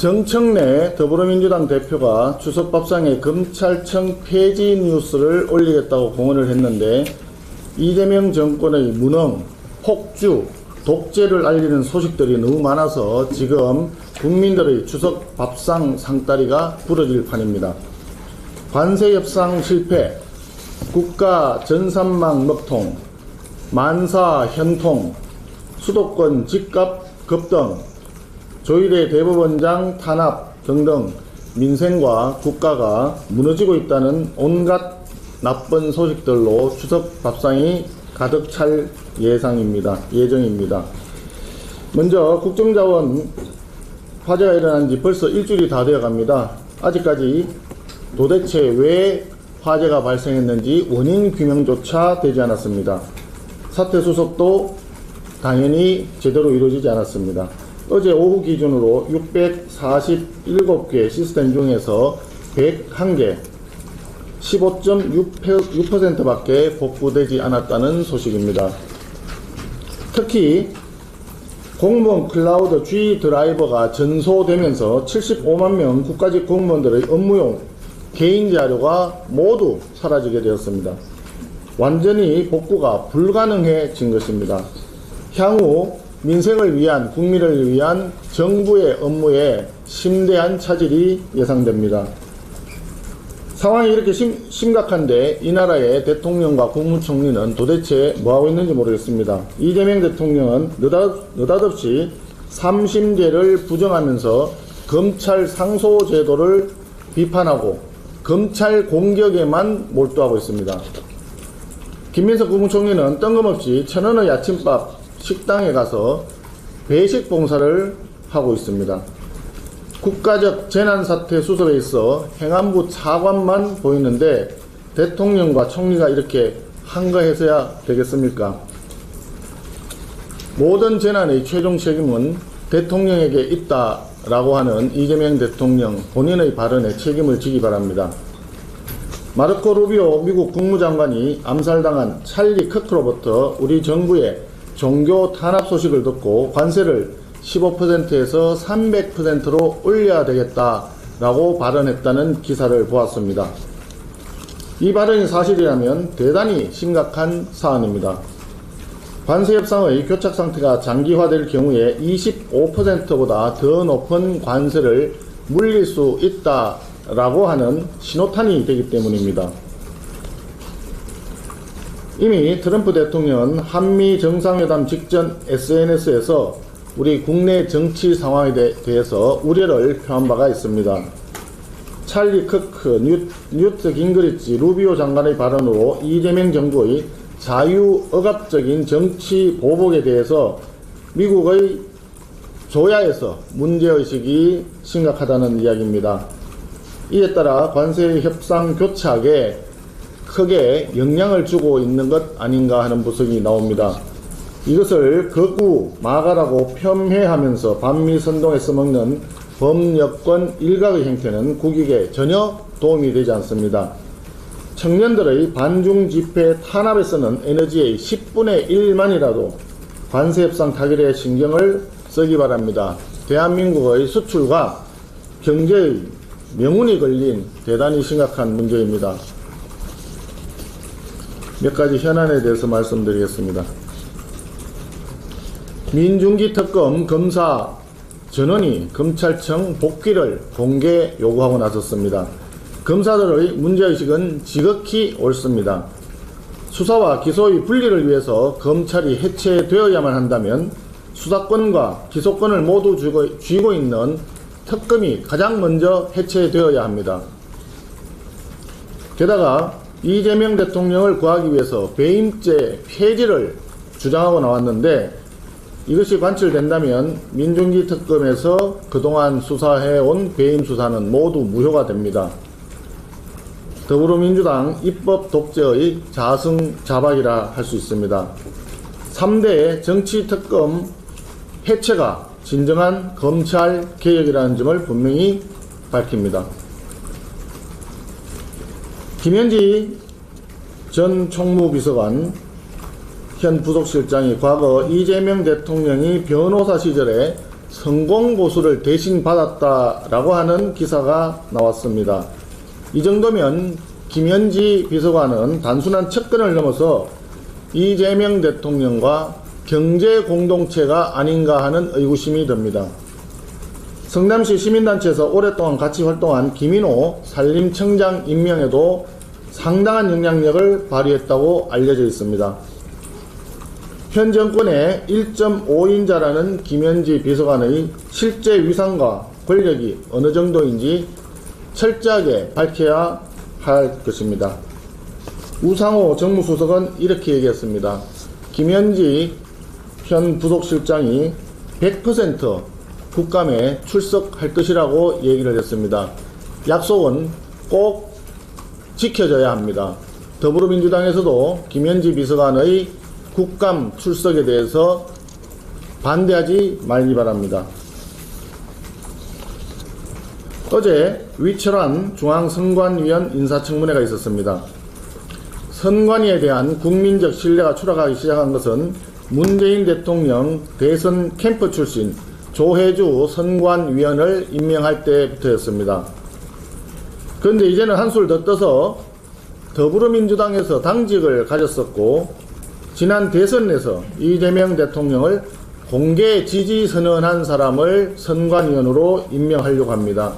정청래 더불어민주당 대표가 추석 밥상에 검찰청 폐지 뉴스를 올리겠다고 공언을 했는데 이재명 정권의 무능, 폭주, 독재를 알리는 소식들이 너무 많아서 지금 국민들의 추석 밥상 상다리가 부러질 판입니다. 관세 협상 실패, 국가 전산망 먹통, 만사 현통, 수도권 집값 급등, 조일의 대법원장 탄압 등등 민생과 국가가 무너지고 있다는 온갖 나쁜 소식들로 추석 밥상이 가득 찰 예상입니다. 예정입니다. 먼저 국정자원 화재가 일어난 지 벌써 일주일이 다 되어 갑니다. 아직까지 도대체 왜 화재가 발생했는지 원인 규명조차 되지 않았습니다. 사태 수습도 당연히 제대로 이루어지지 않았습니다. 어제 오후 기준으로 647개 시스템 중에서 101개, 15.6%밖에 복구되지 않았다는 소식입니다. 특히 공무원 클라우드 G 드라이버가 전소되면서 75만 명 국가직 공무원들의 업무용 개인 자료가 모두 사라지게 되었습니다. 완전히 복구가 불가능해진 것입니다. 향후 민생을 위한 국민을 위한 정부의 업무에 심대한 차질이 예상됩니다. 상황이 이렇게 심, 심각한데 이 나라의 대통령과 국무총리는 도대체 뭐하고 있는지 모르겠습니다. 이재명 대통령은 느닷, 느닷없이 삼심제를 부정하면서 검찰 상소 제도를 비판하고 검찰 공격에만 몰두하고 있습니다. 김민석 국무총리는 뜬금없이 천원의 아침밥 식당에 가서 배식 봉사를 하고 있습니다. 국가적 재난사태 수습에 있어 행안부 차관만 보이는데 대통령과 총리가 이렇게 한가해서야 되겠습니까? 모든 재난의 최종 책임은 대통령에게 있다라고 하는 이재명 대통령 본인의 발언에 책임을 지기 바랍니다. 마르코 루비오 미국 국무장관이 암살당한 찰리 크크로부터 우리 정부의 종교 탄압 소식을 듣고 관세를 15%에서 300%로 올려야 되겠다라고 발언했다는 기사를 보았습니다. 이 발언이 사실이라면 대단히 심각한 사안입니다. 관세 협상의 교착 상태가 장기화될 경우에 25%보다 더 높은 관세를 물릴 수 있다라고 하는 신호탄이 되기 때문입니다. 이미 트럼프 대통령은 한미 정상회담 직전 SNS에서 우리 국내 정치 상황에 대, 해서 우려를 표한 바가 있습니다. 찰리 크크, 뉴, 뉴트 깅그리치, 루비오 장관의 발언으로 이재명 정부의 자유억압적인 정치 보복에 대해서 미국의 조야에서 문제의식이 심각하다는 이야기입니다. 이에 따라 관세 협상 교착에 크게 영향을 주고 있는 것 아닌가 하는 분석이 나옵니다. 이것을 거구 마가라고 폄훼하면서 반미 선동에 써먹는 범여권 일각의 행태는 국익에 전혀 도움이 되지 않습니다. 청년들의 반중 집회 탄압에 쓰는 에너지의 10분의 1만이라도 관세 협상 타결에 신경을 쓰기 바랍니다. 대한민국의 수출과 경제의 명운이 걸린 대단히 심각한 문제입니다. 몇 가지 현안에 대해서 말씀드리겠습니다. 민중기 특검 검사 전원이 검찰청 복귀를 공개 요구하고 나섰습니다. 검사들의 문제의식은 지극히 옳습니다. 수사와 기소의 분리를 위해서 검찰이 해체되어야만 한다면 수사권과 기소권을 모두 쥐고, 있는 특검이 가장 먼저 해체되어야 합니다. 게다가 이재명 대통령을 구하기 위해서 배임죄 폐지를 주장하고 나왔는데 이것이 관철된다면 민중기 특검에서 그동안 수사해온 배임 수사는 모두 무효가 됩니다. 더불어민주당 입법 독재의 자승 자박이라 할 수 있습니다. 3대 정치 특검 해체가 진정한 검찰 개혁이라는 점을 분명히 밝힙니다. 김현지 전 총무비서관 현 부속실장이 과거 이재명 대통령이 변호사 시절에 성공 보수를 대신 받았다라고 하는 기사가 나왔습니다. 이 정도면 김현지 비서관은 단순한 측근을 넘어서 이재명 대통령과 경제 공동체가 아닌가 하는 의구심이 듭니다. 성남시 시민단체에서 오랫동안 같이 활동한 김인호 산림청장 임명에도 상당한 영향력을 발휘했다고 알려져 있습니다. 현 정권의 1.5인자라는 김현지 비서관의 실제 위상과 권력이 어느 정도인지 철저하게 밝혀야 할 것입니다. 우상호 정무수석은 이렇게 얘기했습니다. 김현지 현 부속실장이 100% 국감에 출석할 것이라고 얘기를 했습니다. 약속은 꼭 지켜져야 합니다. 더불어민주당에서도 김현지 비서관의 국감 출석에 대해서 반대하지 말기 바랍니다. 어제 위철한 중앙선관위원 인사청문회가 있었습니다. 선관위에 대한 국민적 신뢰가 추락하기 시작한 것은 문재인 대통령 대선 캠프 출신 조혜주 선관위원을 임명할 때부터였습니다. 그런데 이제는 한술 더 떠서 더불어민주당에서 당직을 가졌었고 지난 대선에서 이재명 대통령을 공개 지지 선언한 사람을 선관위원으로 임명하려고 합니다.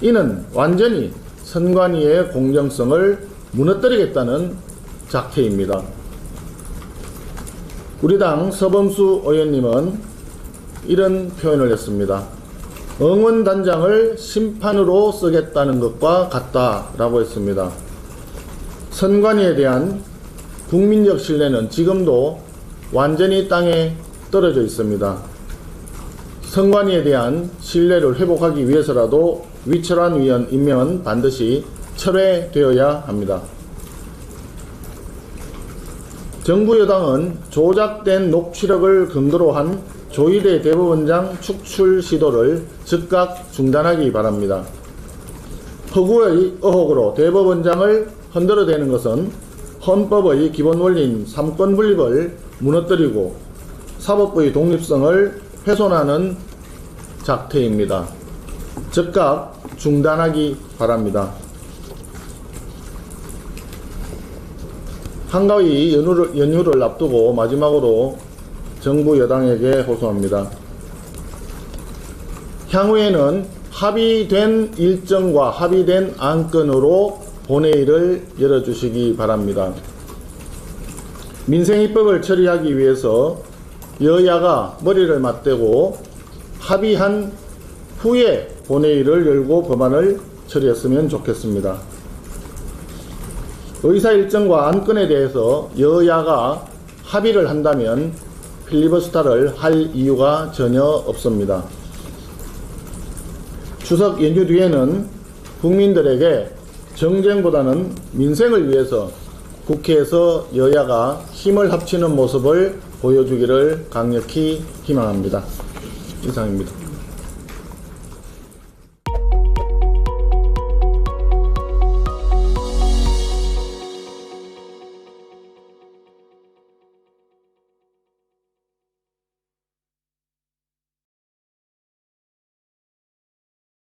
이는 완전히 선관위의 공정성을 무너뜨리겠다는 작태입니다. 우리 당 서범수 의원님은 이런 표현을 했습니다. 응원단장을 심판으로 쓰겠다는 것과 같다라고 했습니다. 선관위에 대한 국민적 신뢰는 지금도 완전히 땅에 떨어져 있습니다. 선관위에 대한 신뢰를 회복하기 위해서라도 위철한 위원 임명은 반드시 철회되어야 합니다. 정부 여당은 조작된 녹취록을 근거로 한 조희대 대법원장 축출 시도를 즉각 중단하기 바랍니다. 허구의 의혹으로 대법원장을 흔들어대는 것은 헌법의 기본 원리인 삼권 분립을 무너뜨리고 사법부의 독립성을 훼손하는 작태입니다. 즉각 중단하기 바랍니다. 한가위 연휴를, 연휴를 앞두고 마지막으로 정부 여당에게 호소합니다. 향후에는 합의된 일정과 합의된 안건으로 본회의를 열어주시기 바랍니다. 민생입법을 처리하기 위해서 여야가 머리를 맞대고 합의한 후에 본회의를 열고 법안을 처리했으면 좋겠습니다. 의사 일정과 안건에 대해서 여야가 합의를 한다면 필리버스타를 할 이유가 전혀 없습니다. 추석 연휴 뒤에는 국민들에게 정쟁보다는 민생을 위해서 국회에서 여야가 힘을 합치는 모습을 보여주기를 강력히 희망합니다. 이상입니다.